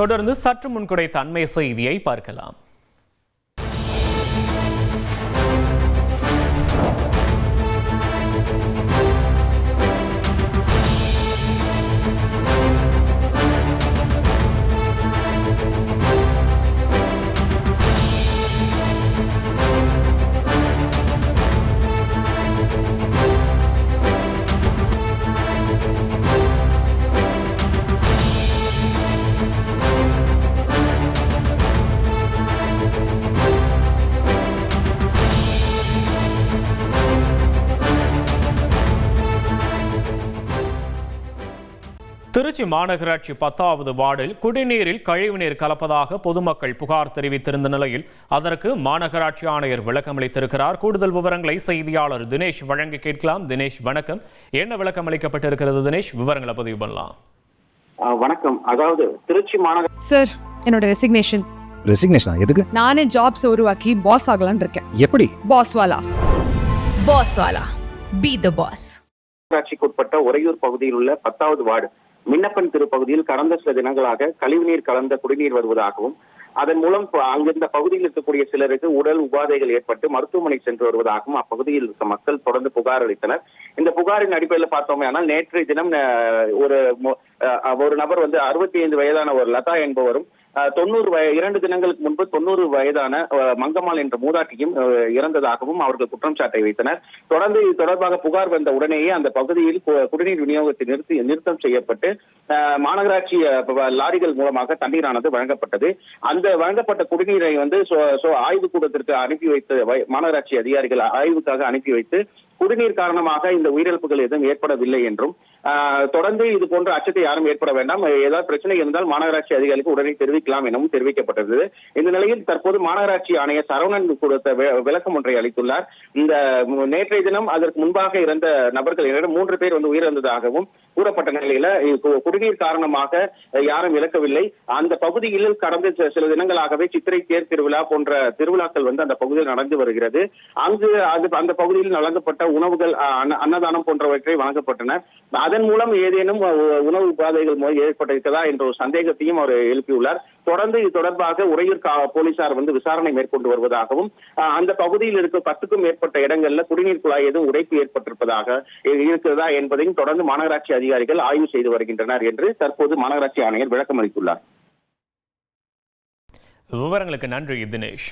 தொடர்ந்து சற்று முன் கிடைத்த அண்மை செய்தியை பார்க்கலாம். திருச்சி மாநகராட்சி பத்தாவது வார்டில் குடிநீரில் கழிவுநீர் கலப்பதாக பொதுமக்கள் புகார் தெரிவித்திருந்த நிலையில் அதற்கு மாநகராட்சி ஆணையர் விளக்கம் அளித்திருக்கிறார் கூடுதல் விவரங்களை செய்தியாளர் தினேஷ் வழங்க கேட்கலாம். தினேஷ் வணக்கம். என்ன விளக்கம் அளிக்கப்பட்டிருக்கிறது தினேஷ்? விவரங்களை பதிவு பண்ணலாம். வணக்கம். அதாவது திருச்சி மாநகர சார் என்னோட ரெசிக்னேஷன் ரெசிக்னேஷனா எதுக்கு? நானே ஜாப்ஸ் உருவாக்கி பாஸ் ஆகலாம்னு இருக்கேன். எப்படி? பாஸ் வாலா. Boss Wala. Be the boss. மாநகராட்சிக்கு உட்பட்ட உறையூர் பகுதியில் உள்ள பத்தாவது வார்டு மின்னப்பன் திருப்பகுதியில் கடந்த சில தினங்களாக கழிவுநீர் கலந்த குடிநீர் வருவதாகவும் அதன் மூலம் அங்கிருந்த பகுதியில் இருக்கக்கூடிய சிலருக்கு உடல் உபாதைகள் ஏற்பட்டு மருத்துவமனை சென்று வருவதாகவும் அப்பகுதியில் இருக்க மக்கள் தொடர்ந்து புகார் அளித்தனர். இந்த புகாரின் அடிப்படையில் பார்த்தோமே ஆனால் நேற்றைய தினம் ஒரு ஒரு நபர் வந்து அறுபத்தி ஐந்து வயதான ஒரு லதா என்பவரும் தொண்ணூறு வய இரண்டு தினங்களுக்கு முன்பு தொண்ணூறு வயதான மங்கம்மாள் என்ற மூதாட்டியும் இறந்ததாகவும் அவர்கள் குற்றம் சாட்டை வைத்தனர். தொடர்ந்து இது தொடர்பாக புகார் வந்த உடனேயே அந்த பகுதியில் கு- குடிநீர் விநியோகத்தை நிறுத்தி நிறுத்தம் செய்யப்பட்டு மாநகராட்சி லாரிகள் மூலமாக தண்ணீரானது வழங்கப்பட்டது. அந்த வழங்கப்பட்ட குடிநீரை வந்து சோ- ஆய்வு கூடத்திற்கு அனுப்பி வைத்து மாநகராட்சி அதிகாரிகள் ஆய்வுக்காக அனுப்பி வைத்து குடிநீர் காரணமாக இந்த உயிரிழப்புகள் எதுவும் ஏற்படவில்லை என்றும் தொடர்ந்து இது போன்ற அச்சத்தை யாரும் ஏற்பட வேண்டாம். ஏதாவது பிரச்சனை இருந்தால் மாநகராட்சி அதிகாரிகளுக்கு உடனே தெரிவிக்கலாம் எனவும் தெரிவிக்கப்பட்டது. இந்த நிலையில் தற்போது மாநகராட்சி ஆணையர் சரவணன் கொடுத்த விளக்கம் ஒன்றை அளித்துள்ளார். இந்த நேற்றைய தினம் அதற்கு முன்பாக இறந்த நபர்கள் இரண்டு மூன்று பேர் வந்து உயிரிழந்ததாகவும் கூறப்பட்ட நிலையில குடிநீர் காரணமாக யாரும் இழக்கவில்லை அந்த பகுதியில் கடந்த சில தினங்களாகவே சித்திரை தேர் திருவிழா போன்ற திருவிழாக்கள் வந்து அந்த பகுதியில் நடந்து வருகிறது. அங்கு அது அந்த பகுதியில் நடந்தப்பட்ட உணவுகள் அன்னதானம் போன்றவற்றை வழங்கப்பட்டன. அதன் மூலம் ஏதேனும் உணவு உபாதைகள் மோ- ஏற்பட்டிருக்கிறதா என்ற ஒரு சந்தேகத்தையும் அவர் எழுப்பியுள்ளார். தொடர்ந்து இது தொடர்பாக உறையூர் போலீசார் வந்து விசாரணை மேற்கொண்டு வருவதாகவும் அந்த பகுதியில் இருக்க பத்துக்கும் மேற்பட்ட இடங்கள்ல குடிநீர் குழாய் எதுவும் உடைப்பு ஏற்பட்டிருப்பதாக இருக்கிறதா என்பதையும் தொடர்ந்து மாநகராட்சி அதிகாரிகள் ஆய்வு செய்து வருகின்றனர் என்று தற்போது மாநகராட்சி ஆணையர் விளக்கம் அளித்துள்ளார் விவரங்களுக்கு நன்றி தினேஷ்.